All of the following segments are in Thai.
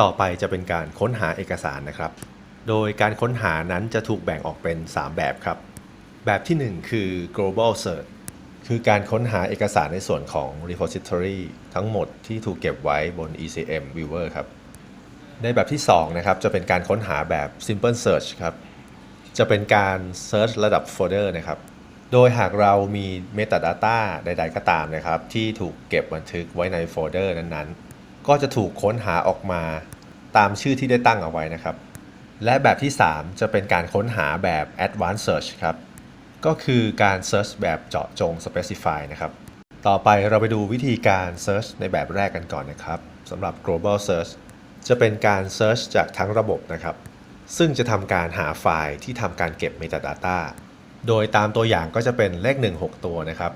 ต่อไปจะเป็นการค้นหาเอกสารนะครับ โดยการค้นหานั้นจะถูกแบ่งออกเป็น 3 แบบครับ แบบที่ 1 คือ global search คือการค้นหาเอกสารในส่วนของ repository ทั้งหมดที่ถูกเก็บไว้บน ECM Viewer ครับ ในแบบที่ 2 นะครับ จะเป็นการค้นหาแบบ simple search ครับ จะเป็นการ search ระดับโฟลเดอร์นะครับ โดยหากเรามี metadata ใด ๆ ก็ตามนะครับ ที่ถูกเก็บบันทึกไว้ในโฟลเดอร์นั้นๆ ก็จะถูกค้นหาออกมาตามชื่อที่ได้ตั้งเอาไว้นะครับ และแบบที่ 3 จะเป็นการค้นหาแบบ advanced search ครับ ก็คือการ search แบบเจาะจง specify นะครับ ต่อไปเราไปดูวิธีการ search ในแบบแรกกันก่อนนะครับสำหรับ global search จะเป็นการ search จากทั้งระบบนะครับ ซึ่งจะทำการหาไฟล์ที่ทำการเก็บ metadata โดยตามตัวอย่างก็จะเป็นเลข 1 6 ตัวนะครับ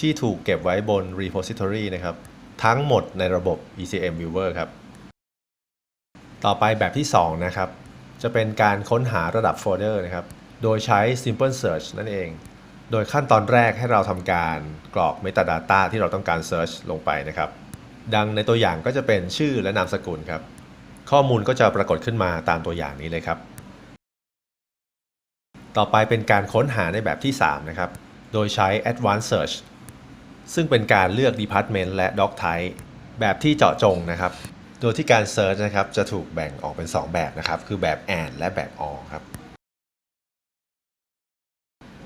ที่ถูกเก็บไว้บน repository นะครับ ทั้งหมดในระบบ ECM Viewer ครับ ต่อไปแบบที่ 2 นะครับ จะเป็นการค้นหาระดับโฟลเดอร์นะครับ โดยใช้ Simple Search นั่นเอง โดยขั้นตอนแรกให้เราทำการกรอก Metadata ที่เราต้องการ Search ลงไปนะครับ ดังในตัวอย่างก็จะเป็นชื่อและนามสกุลครับ ข้อมูลก็จะปรากฏขึ้นมาตามตัวอย่างนี้เลยครับ ต่อไปเป็นการค้นหาในแบบที่ 3 นะครับ โดยใช้ Advanced Search ซึ่งเป็นการเลือก Department และ Doc Type แบบที่เจาะจงนะครับ โดยที่การ Search นะครับจะถูกแบ่งออกเป็น 2 แบบนะครับ คือแบบ AND และแบบ OR ครับ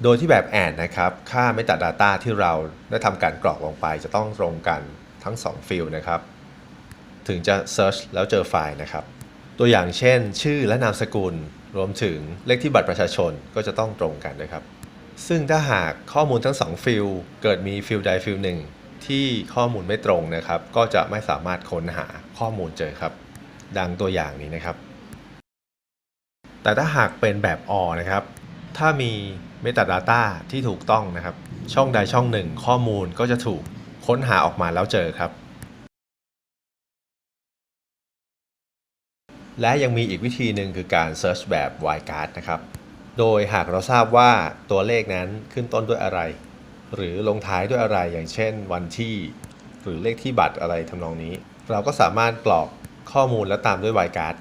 โดยที่แบบ AND นะครับ ค่า Metadata ที่เราได้ทำการกรอกลงไป จะต้องตรงกันทั้ง 2 ฟิลด์นะครับ ถึงจะ Search แล้วเจอไฟล์นะครับ ตัวอย่างเช่น ชื่อและนามสกุล รวมถึงเลขที่บัตรประชาชนก็จะต้องตรงกันนะครับ ซึ่งถ้าหากข้อมูลทั้ง2ฟิลเกิดมีฟิลใดฟิลหนึ่งที่ข้อมูลไม่ตรงนะครับ ก็จะไม่สามารถค้นหาข้อมูลเจอครับ ดังตัวอย่างนี้นะครับ แต่ถ้าหากเป็นแบบ OR นะครับ ถ้ามี Metadata ที่ถูกต้องนะครับ ช่องใดช่องหนึ่ง ข้อมูลก็จะถูกค้นหาออกมาแล้วเจอครับ และยังมีอีกวิธีหนึ่งคือการ Search แบบ wildcard นะครับ โดยหากเราทราบว่าตัวเลขนั้นขึ้นต้นด้วยอะไร หรือลงท้ายด้วยอะไรอย่างเช่น วันที่ หรือเลขที่บัตรอะไรทำนองนี้ เราก็สามารถกรอกข้อมูลแล้วตามด้วย wildcard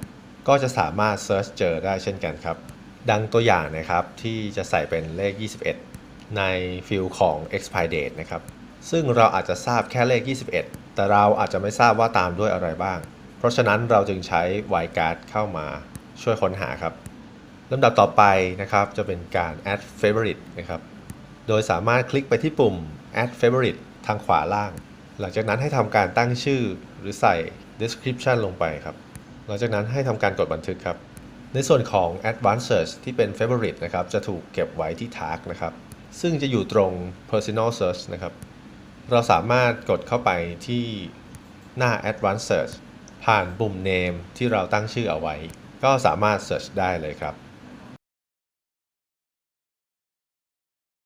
ก็จะสามารถ Search เจอได้เช่นกันครับ ดังตัวอย่างนะครับที่จะใส่เป็นเลข 21 ในฟิลของ expire date นะครับ ซึ่งเราอาจจะทราบแค่เลข 21 แต่เราอาจจะไม่ทราบว่าตามด้วยอะไรบ้าง เพราะฉะนั้นเราจึงใช้ wildcard เข้ามาช่วยค้นหาครับ ลำดับต่อไปนะครับจะเป็นการ add favorite นะครับ โดยสามารถคลิกไปที่ปุ่ม add favorite ทางขวาล่าง หลังจากนั้นให้ทำการตั้งชื่อหรือใส่ description ลงไปครับ หลังจากนั้นให้ทำการกดบันทึกครับ ในส่วนของ advanced search ที่เป็น favorite นะครับจะถูกเก็บไว้ที่ tag นะครับ ซึ่งจะอยู่ตรง personal search นะครับ เราสามารถกดเข้าไปที่หน้า advanced search ผ่านปุ่ม name ที่เราตั้งชื่อเอาไว้ ก็สามารถ search ได้เลยครับ